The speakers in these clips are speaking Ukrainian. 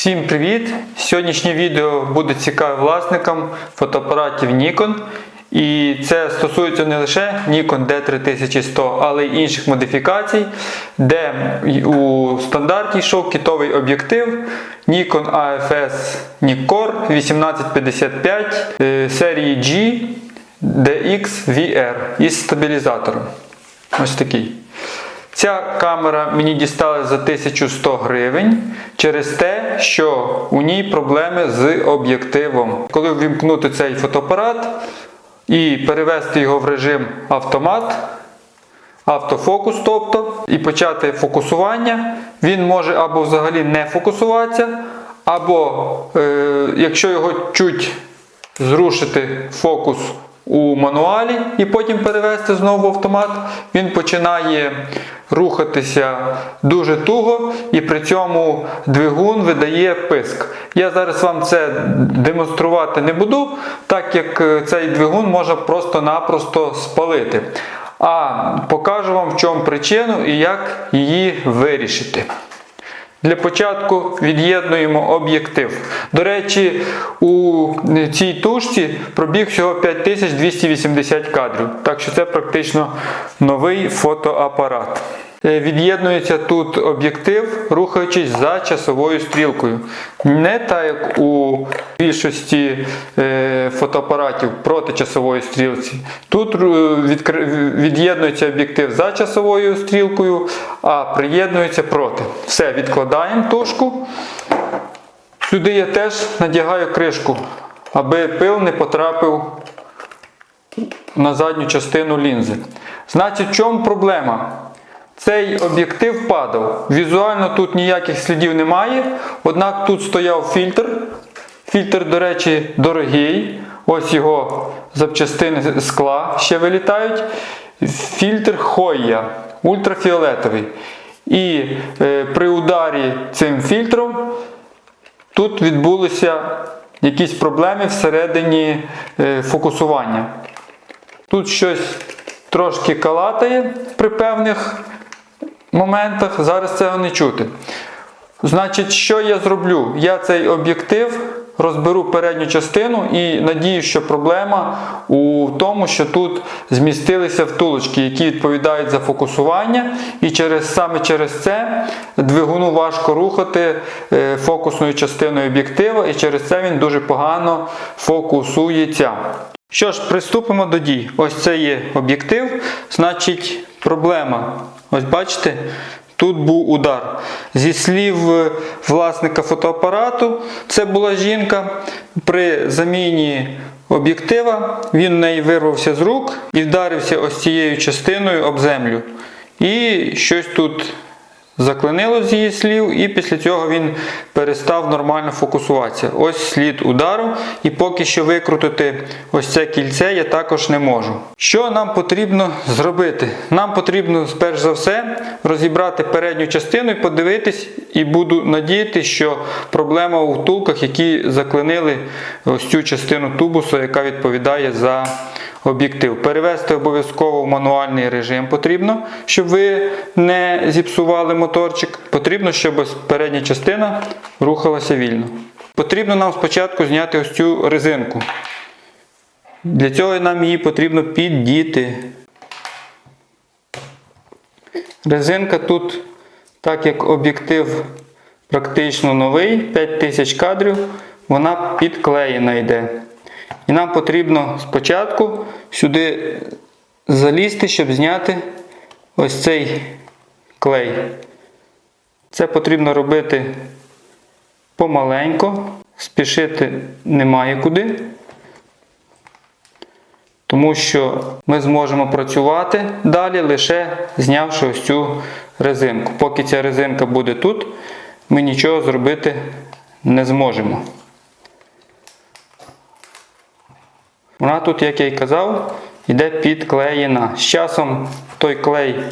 Всім привіт! Сьогоднішнє відео буде цікаве власникам фотоапаратів Nikon. І це стосується не лише Nikon D3100, але й інших модифікацій, де у стандарті йшов китовий об'єктив Nikon AFS Nikkor 1855 е, серії G DXVR із стабілізатором. Ось такий. Ця камера мені дісталась за 1100 гривень через те, що у ній проблеми з об'єктивом. Коли ввімкнути цей фотоапарат і перевести його в режим автомат, автофокус, тобто, і почати фокусування, він може або взагалі не фокусуватися, або е, якщо його чуть зрушити фокус у мануалі і потім перевести знову в автомат, він починає рухатися дуже туго і при цьому двигун видає писк. Я зараз вам це демонструвати не буду, так як е, цей двигун можна просто-напросто спалити. А покажу вам в чому причину і як її вирішити. Для початку від'єднуємо об'єктив. До речі, у цій тушці пробіг всього 5280 кадрів, так що це практично новий фотоапарат. Е, Від'єднується тут об'єктив, рухаючись за часовою стрілкою. Не так, як у більшості е, фотоапаратів проти часової стрілці. Тут е, від'єднується об'єктив за часовою стрілкою, а приєднується проти. Все, відкладаємо тушку. Сюди я теж надягаю кришку, аби пил не потрапив на задню частину лінзи. Значить, в чому проблема? Цей об'єктив падав. Візуально тут ніяких слідів немає, однак тут стояв фільтр. Фільтр, до речі, дорогий. Ось його запчастини скла ще вилітають. Фільтр Hoya, ультрафіолетовий. І е, при ударі цим фільтром тут відбулися якісь проблеми всередині е, фокусування. Тут щось трошки калатає при певних моментах, зараз цього не чути. Значить, що я зроблю? Я цей об'єктив розберу передню частину і надію, що проблема у тому, що тут змістилися втулочки, які відповідають за фокусування, і через, саме через це двигуну важко рухати е, фокусною частиною об'єктива, і через це він дуже погано фокусується. Що ж, приступимо до дій. Ось це є об'єктив, значить проблема. Ось бачите, тут був удар. Зі слів е, власника фотоапарату, це була жінка. При заміні об'єктива він в неї вирвався з рук і вдарився ось цією частиною об землю. І щось тут заклинило з її слів, і після цього він перестав нормально фокусуватися. Ось слід удару, і поки що викрутити ось це кільце я також не можу. Що нам потрібно зробити? Нам потрібно, перш за все, розібрати передню частину і подивитись, і буду надіятися, що проблема у втулках, які заклинили ось цю частину тубуса, яка відповідає за об'єктив. Перевести обов'язково в мануальний режим потрібно, щоб ви не зіпсували моторчик. Потрібно, щоб передня частина рухалася вільно. Потрібно нам спочатку зняти ось цю резинку. Для цього нам її потрібно піддіти. Резинка тут, так як об'єктив практично новий, 5000 кадрів, вона підклеєна йде. І нам потрібно спочатку сюди залізти, щоб зняти ось цей клей. Це потрібно робити помаленько, спішити немає куди, тому що ми зможемо працювати далі, лише знявши ось цю резинку. Поки ця резинка буде тут, ми нічого зробити не зможемо. Вона тут, як я й казав, йде підклеєна. З часом той клей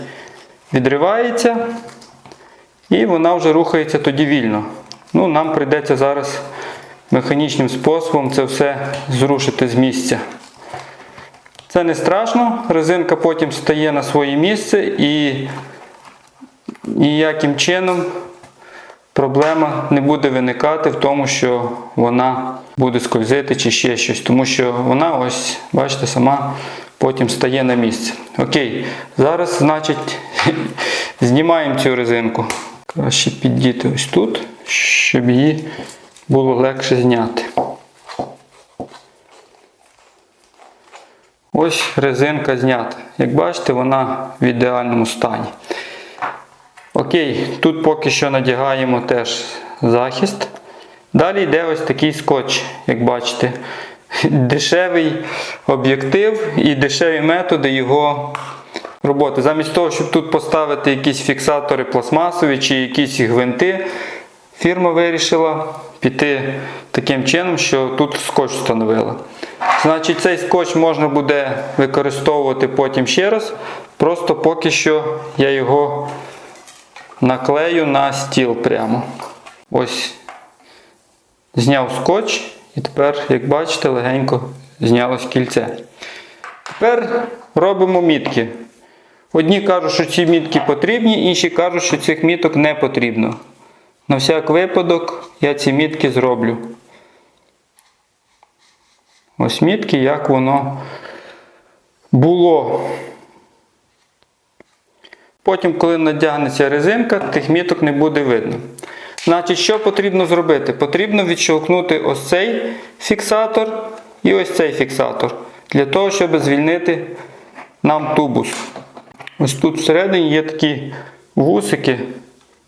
відривається і вона вже рухається тоді вільно. Ну, Нам прийдеться зараз механічним способом це все зрушити з місця. Це не страшно, резинка потім стає на своє місце і ніяким чином проблема не буде виникати в тому, що вона буде скользити чи ще щось, тому що вона ось, бачите, сама потім стає на місце. Окей, зараз, значить, знімаємо цю резинку. Краще піддіти ось тут, щоб її було легше зняти. Ось резинка знята. Як бачите, вона в ідеальному стані. Окей, тут поки що надягаємо теж захист. Далі йде ось такий скотч, як бачите. Дешевий об'єктив і дешеві методи його роботи. Замість того, щоб тут поставити якісь фіксатори пластмасові чи якісь гвинти, фірма вирішила піти таким чином, що тут скотч встановила. Значить, цей скотч можна буде використовувати потім ще раз. Просто поки що я його наклею на стіл прямо. Ось зняв скотч, і тепер, як бачите, легенько знялось кільце. Тепер робимо мітки. Одні кажуть, що ці мітки потрібні, інші кажуть, що цих міток не потрібно. На всяк випадок я ці мітки зроблю. Ось мітки, як воно було. Потім, коли надягнеться резинка, тих міток не буде видно. Значить, що потрібно зробити? Потрібно відщолкнути ось цей фіксатор і ось цей фіксатор. Для того, щоб звільнити нам тубус. Ось тут всередині є такі вусики,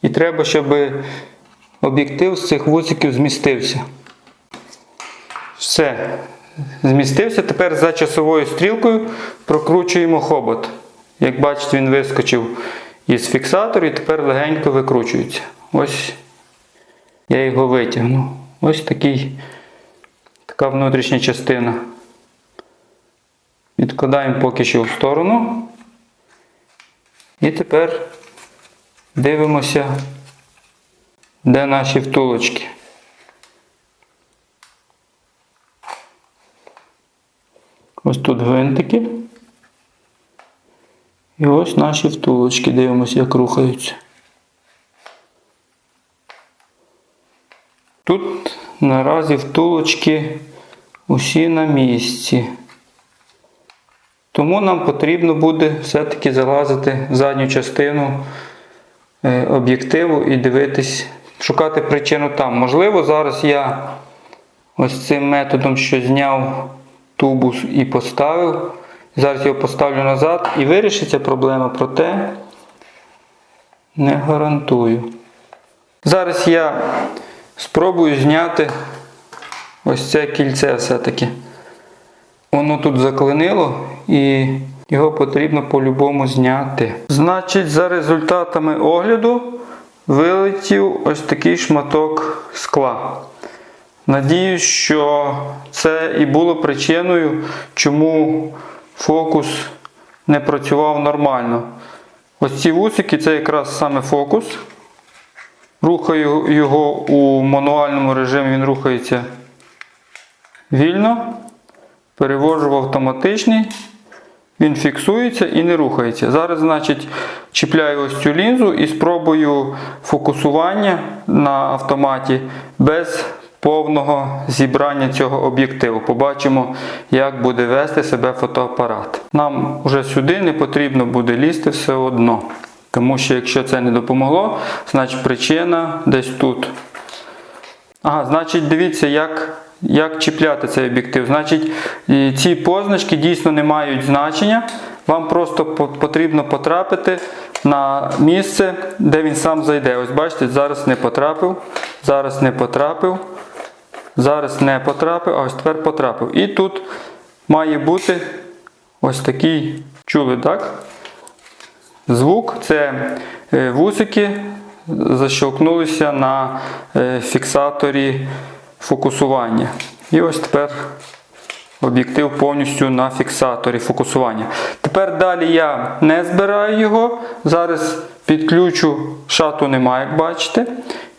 і треба, щоб об'єктив з цих вусиків змістився. Все. Змістився. Тепер за часовою стрілкою прокручуємо хобот. Як бачите, він вискочив із фіксатору і тепер легенько викручується. Ось я його витягну. Ось такий, така внутрішня частина. Відкладаємо поки що в сторону. І тепер дивимося, де наші втулочки. Ось тут гвинтики. І ось наші втулочки. Дивимося, як рухаються. Тут наразі втулочки усі на місці. Тому нам потрібно буде все-таки залазити в задню частину е, об'єктиву і дивитись, шукати причину там. Можливо, зараз я ось цим методом, що зняв тубус і поставив. Зараз його поставлю назад і вирішиться проблема, проте не гарантую. Зараз я спробую зняти ось це кільце все-таки. Воно тут заклинило і його потрібно по-любому зняти. Значить, за результатами огляду вилетів ось такий шматок скла. Надіюсь, що це і було причиною, чому фокус не працював нормально. Ось ці вусики це якраз саме фокус. Рухаю його у мануальному режимі, він рухається вільно. Перевожу в автоматичний. Він фіксується і не рухається. Зараз, значить, чіпляю ось цю лінзу і спробую фокусування на автоматі без повного зібрання цього об'єктиву. Побачимо, як буде вести себе фотоапарат. Нам вже сюди не потрібно буде лізти все одно. Тому що якщо це не допомогло, значить причина десь тут. Ага, значить, дивіться, як. Як чіпляти цей об'єктив? Значить, ці позначки дійсно не мають значення. Вам просто потрібно потрапити на місце, де він сам зайде. Ось бачите, зараз не потрапив, зараз не потрапив, зараз не потрапив, а ось тепер потрапив. І тут має бути ось такий, чули, так? Звук це е, вусики защелкнулися на е, фіксаторі фокусування. І ось тепер об'єктив повністю на фіксаторі фокусування. Тепер далі я не збираю його. Зараз підключу, шату немає, як бачите.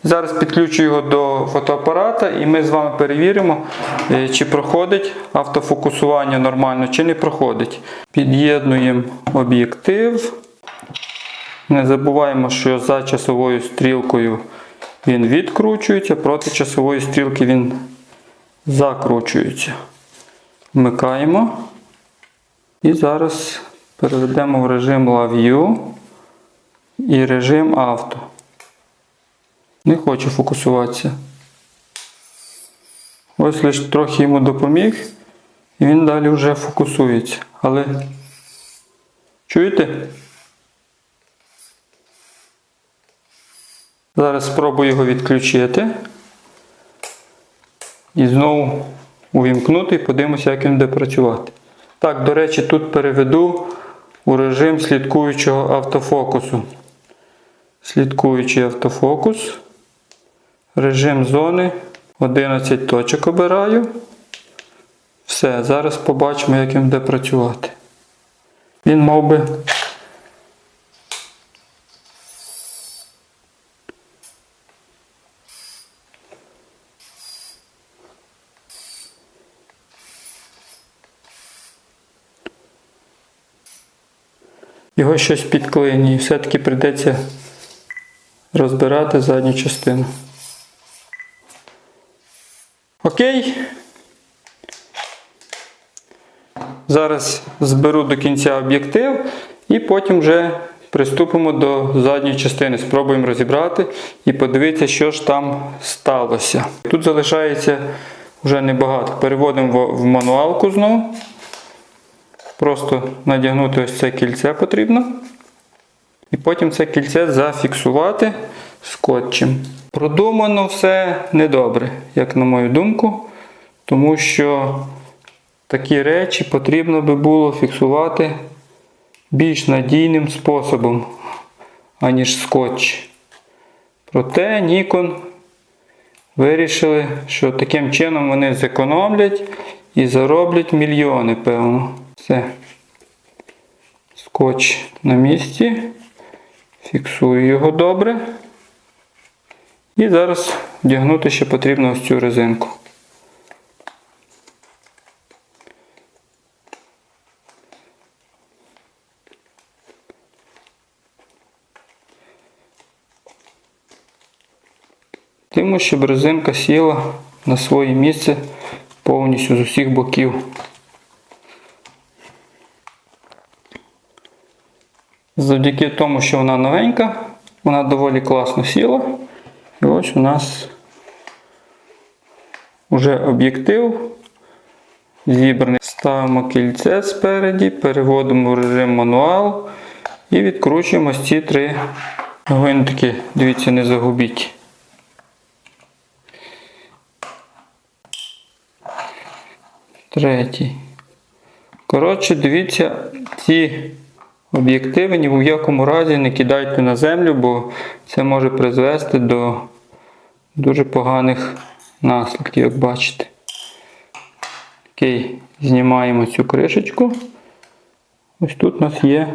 Зараз підключу його до фотоапарата і ми з вами перевіримо, е, чи проходить автофокусування нормально, чи не проходить. Під'єднуємо об'єктив. Не забуваємо, що за часовою стрілкою він відкручується, проти часової стрілки він закручується. Вмикаємо. І зараз переведемо в режим LaView і режим авто. Не хоче фокусуватися. Ось лише трохи йому допоміг, і він далі вже фокусується. Але чуєте? Зараз спробую його відключити. І знову увімкнути і подивимося, як він буде працювати. Так, до речі, тут переведу у режим слідкуючого автофокусу. Слідкуючий автофокус. Режим зони. 11 точок обираю. Все, зараз побачимо, як він буде працювати. Він мав би. Його щось підклинює, все-таки прийдеться розбирати задню частину. Окей. Зараз зберу до кінця об'єктив і потім вже приступимо до задньої частини. Спробуємо розібрати і подивитися, що ж там сталося. Тут залишається вже небагато. Переводимо в- в мануалку знову. Просто надягнути ось це кільце потрібно. І потім це кільце зафіксувати скотчем. Продумано все недобре, як на мою думку, тому що такі речі потрібно би було фіксувати більш надійним способом, аніж скотч. Проте Nikon вирішили, що таким чином вони зекономлять і зароблять мільйони, певно. Все. Скотч на місці. Фіксую його добре. І зараз вдягнути ще потрібно ось цю резинку. Тимо, щоб резинка сіла на своє місце повністю з усіх боків. Завдяки тому, що вона новенька, вона доволі класно сіла. І ось у нас вже об'єктив зібраний. Ставимо кільце спереді, переводимо в режим мануал і відкручуємо ось ці три гвинтики. Дивіться, не загубіть. Третій. Коротше, дивіться, ці об'єктиви ні в якому разі не кидайте на землю, бо це може призвести до дуже поганих наслідків, як бачите. Окей, знімаємо цю кришечку. Ось тут у нас є,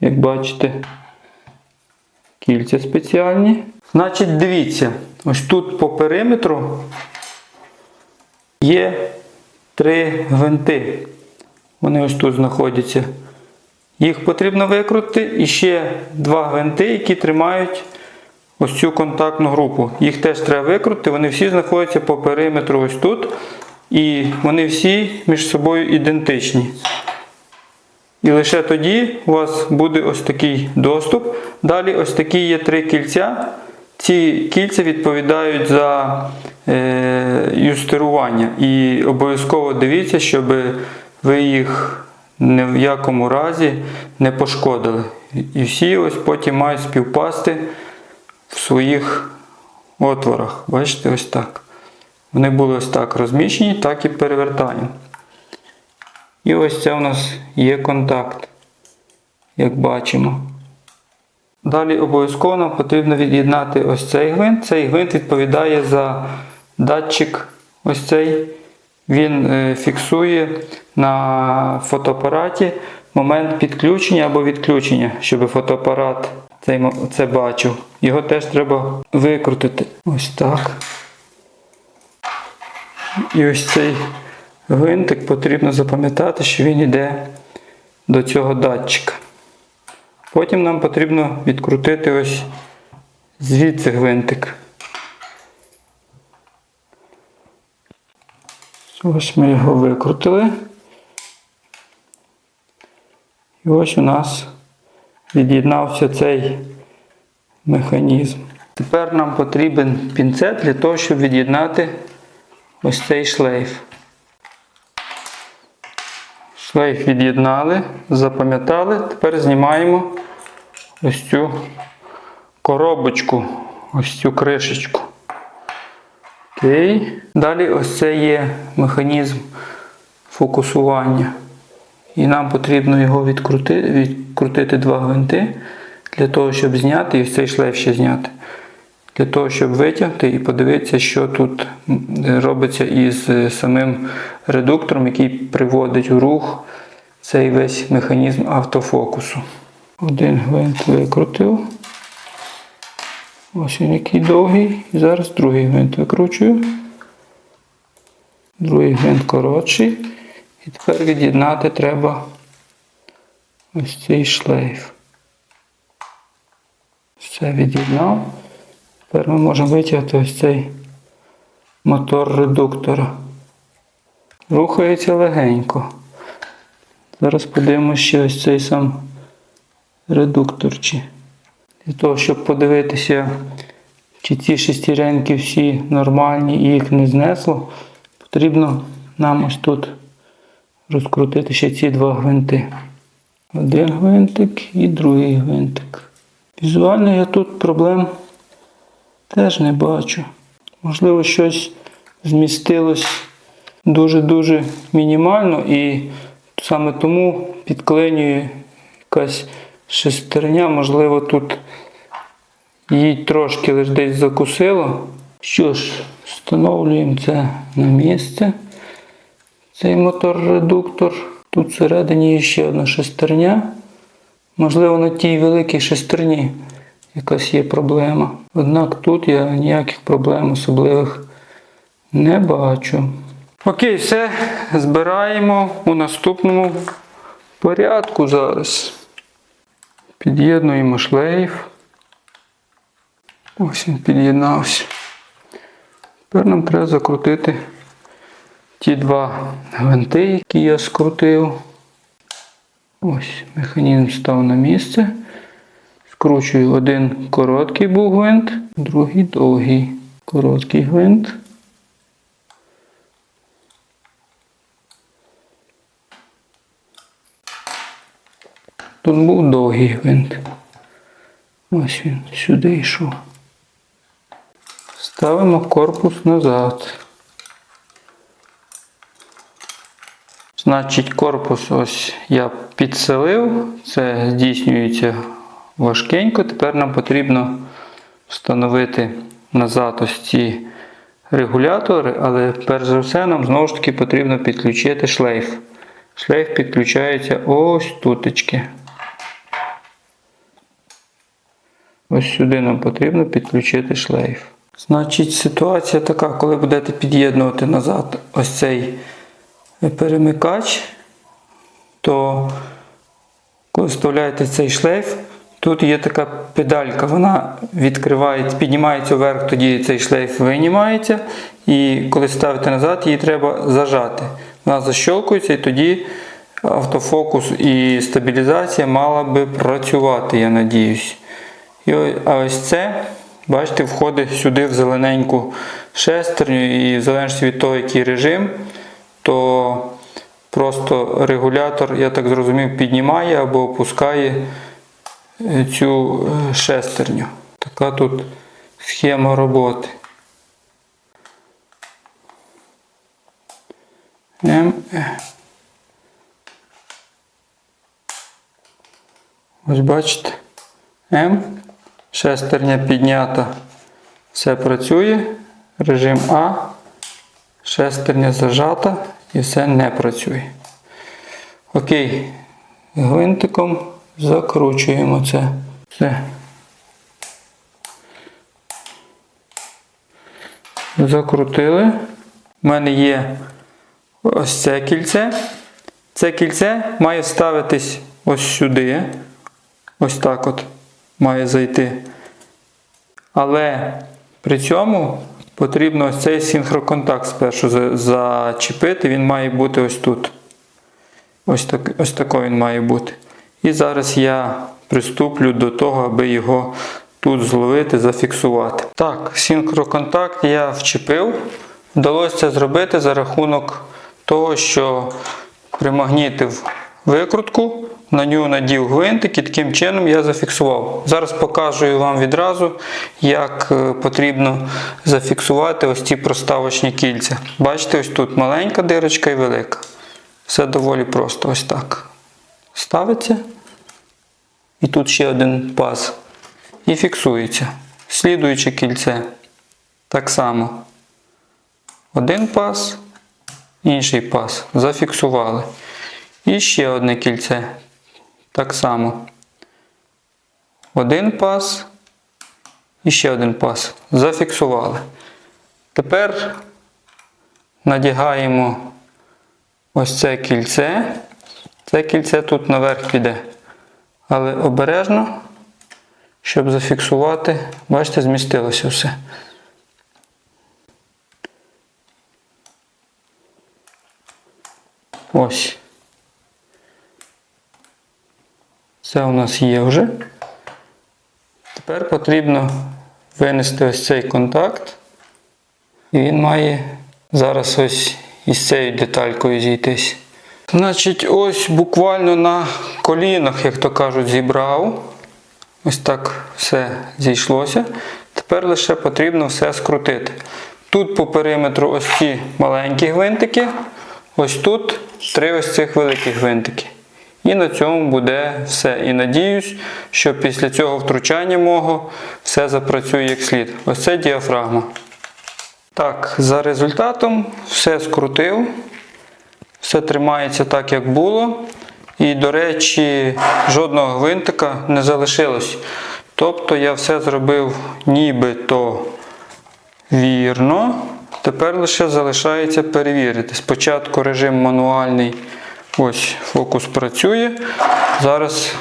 як бачите, кільця спеціальні. Значить, дивіться, ось тут по периметру є три гвинти. Вони ось тут знаходяться. Їх потрібно викрутити і ще два гвинти, які тримають ось цю контактну групу. Їх теж треба викрутити, вони всі знаходяться по периметру ось тут. І вони всі між собою ідентичні. І лише тоді у вас буде ось такий доступ. Далі ось такі є три кільця. Ці кільця відповідають за е, юстерування. І обов'язково дивіться, щоб ви їх ні в якому разі не пошкодили. І всі ось потім мають співпасти в своїх отворах. Бачите, ось так. Вони були ось так розміщені, так і перевертаємо. І ось це у нас є контакт, як бачимо. Далі обов'язково нам потрібно від'єднати ось цей гвинт. Цей гвинт відповідає за датчик ось цей. Він е, фіксує на фотоапараті момент підключення або відключення, щоб фотоапарат це бачив. Його теж треба викрутити. Ось так. І ось цей гвинтик потрібно запам'ятати, що він йде до цього датчика. Потім нам потрібно відкрутити ось звідси гвинтик. Ось ми його викрутили. І ось у нас від'єднався цей механізм. Тепер нам потрібен пінцет для того, щоб від'єднати ось цей шлейф. Шлейф від'єднали, запам'ятали. Тепер знімаємо ось цю коробочку, ось цю кришечку. Окей. Далі ось це є механізм фокусування. І нам потрібно його відкрутити, відкрутити два гвинти для того, щоб зняти і ось цей шлейф ще зняти. Для того, щоб витягти і подивитися, що тут робиться із е, самим редуктором, який приводить у рух цей весь механізм автофокусу. Один гвинт викрутив. Ось він який довгий. І зараз другий гвинт викручую. Другий гвинт коротший. І тепер від'єднати треба ось цей шлейф. Все від'єднав. Тепер ми можемо витягти ось цей мотор редуктора. Рухається легенько. Зараз подивимося ще ось цей сам редуктор. Для того, щоб подивитися, чи ці шестеренки всі нормальні і їх не знесло, потрібно нам ось тут розкрутити ще ці два гвинти. Один гвинтик і другий гвинтик. Візуально я тут проблем теж не бачу. Можливо, щось змістилось дуже-дуже мінімально і саме тому підклинює якась шестерня, можливо, тут її трошки лише десь закусило. Що ж, встановлюємо це на місце. Цей мотор-редуктор. Тут всередині є ще одна шестерня. Можливо, на тій великій шестерні якась є проблема. Однак тут я ніяких проблем особливих не бачу. Окей, все. Збираємо у наступному порядку зараз. Під'єднуємо шлейф. Ось він під'єднався. Тепер нам треба закрутити ті два гвинти, які я скрутив. Ось механізм став на місце. Скручую один короткий був гвинт, другий довгий. Короткий гвинт. Тут був довгий гвинт. Ось він сюди йшов. Ставимо корпус назад. Значить, корпус ось я підселив. Це здійснюється важкенько. Тепер нам потрібно встановити назад ось ці регулятори, але перш за все нам знову ж таки потрібно підключити шлейф. Шлейф підключається ось тутечки. Ось сюди нам потрібно підключити шлейф. Значить, ситуація така, коли будете під'єднувати назад ось цей перемикач, то коли вставляєте цей шлейф, тут є така педалька, вона відкривається, піднімається вверх, тоді цей шлейф винімається. І коли ставите назад, її треба зажати. Вона защолкується і тоді автофокус і стабілізація мала би працювати, я надіюсь. А ось це, бачите, входить сюди в зелененьку шестерню, і в залежності від того, який режим, то просто регулятор, я так зрозумів, піднімає або опускає е, цю е, шестерню. Така тут схема роботи. Е. Ось бачите. М. Шестерня піднята. Все працює. Режим А. Шестерня зажата і все не працює. Окей. Гвинтиком закручуємо це. Все. Закрутили. У мене є ось це кільце. Це кільце має ставитись ось сюди. Ось так от має зайти. Але при цьому потрібно ось цей синхроконтакт спершу зачепити. Він має бути ось тут. Ось, так, ось такий він має бути. І зараз я приступлю до того, аби його тут зловити, зафіксувати. Так, синхроконтакт я вчепив. Вдалося це зробити за рахунок того, що примагнітив викрутку, на нього надів гвинтик і таким чином я зафіксував. Зараз покажу вам відразу, як е, потрібно зафіксувати ось ці проставочні кільця. Бачите, ось тут маленька дирочка і велика. Все доволі просто ось так. Ставиться. І тут ще один паз. І фіксується. Слідуюче кільце. Так само. Один паз, інший паз. Зафіксували. І ще одне кільце. Так само. Один паз. І ще один паз. Зафіксували. Тепер надягаємо ось це кільце. Це кільце тут наверх піде. Але обережно, щоб зафіксувати, бачите, змістилося все. Ось. Це у нас є вже. Тепер потрібно винести ось цей контакт. І він має зараз ось із цією деталькою зійтись. Значить, ось буквально на колінах, як то кажуть, зібрав. Ось так все зійшлося. Тепер лише потрібно все скрутити. Тут по периметру ось ці маленькі гвинтики, ось тут три ось цих великих гвинтики. І на цьому буде все. І надіюсь, що після цього втручання мого все запрацює як слід. Ось це діафрагма. Так, за результатом все скрутив. Все тримається так, як було. І, до речі, жодного гвинтика не залишилось. Тобто я все зробив нібито вірно. Тепер лише залишається перевірити. Спочатку режим мануальний. Ось фокус працює. Зараз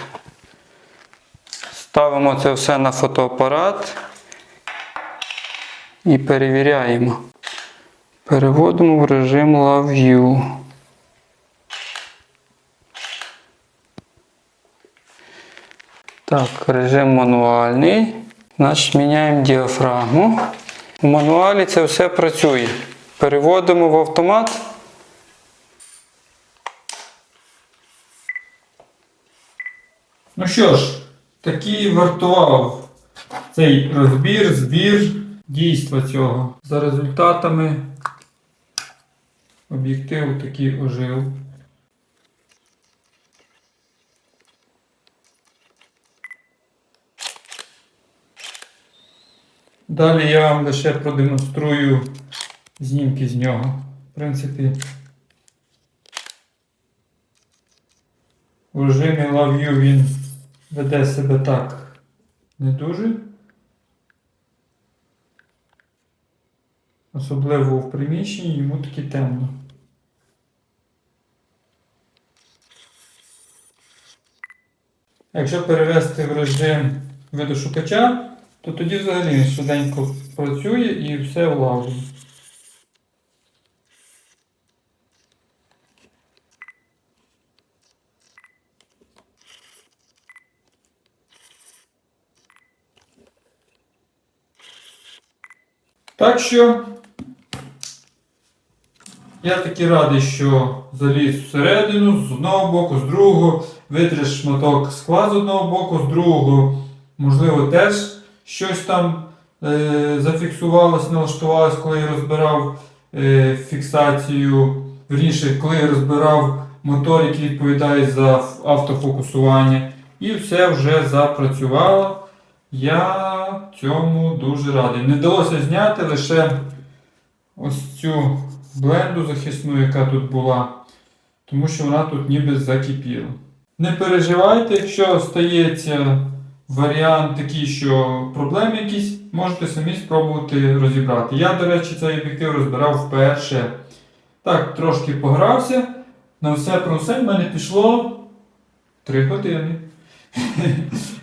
ставимо це все на фотоапарат і перевіряємо. Переводимо в режим LoveView. Так, режим мануальний. Значить, міняємо діафрагму. У мануалі це все працює. Переводимо в автомат. Ну що ж, такий вартував цей розбір, збір дійства цього. За результатами об'єктив такий ожив. Далі я вам лише продемонструю знімки з нього. В принципі, в режимі LoveView він веде себе так не дуже. Особливо в приміщенні йому таки темно. Якщо перевести в режим видошукача, то тоді взагалі швиденько працює і все влажує. Так що я таки радий, що заліз всередину з одного боку, з другого, витриш шматок скла з одного боку, з другого, можливо, теж щось там е, зафіксувалось, налаштувалось, коли я розбирав е, фіксацію, верніше, коли я розбирав мотор, який відповідає за автофокусування. І все вже запрацювало. Я цьому дуже радий. Не вдалося зняти лише ось цю бленду захисну, яка тут була, тому що вона тут ніби закипіла. Не переживайте, якщо стається варіант такий, що проблеми якісь, можете самі спробувати розібрати. Я, до речі, цей об'єктив розбирав вперше. Так, трошки погрався. На все про все в мене пішло 3 години.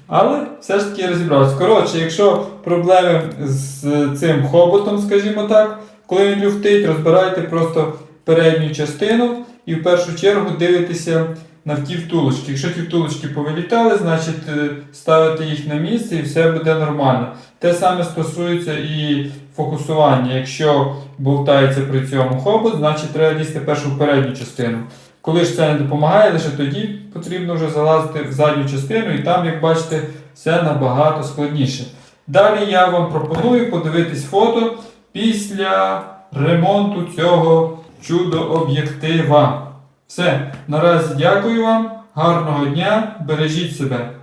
Але все ж таки розібрався. Коротше, якщо проблеми з цим хоботом, скажімо так, коли він люфтить, розбирайте просто передню частину і в першу чергу дивитеся на ті втулочки. Якщо ті втулочки повилітали, значить е, ставите їх на місце і все буде нормально. Те саме стосується і фокусування. Якщо болтається при цьому хобот, значить треба лізти першу передню частину. Коли ж це не допомагає, лише тоді потрібно вже залазити в задню частину, і там, як бачите, все набагато складніше. Далі я вам пропоную подивитись фото після ремонту цього чудо-об'єктива. Все, наразі дякую вам, гарного дня, бережіть себе.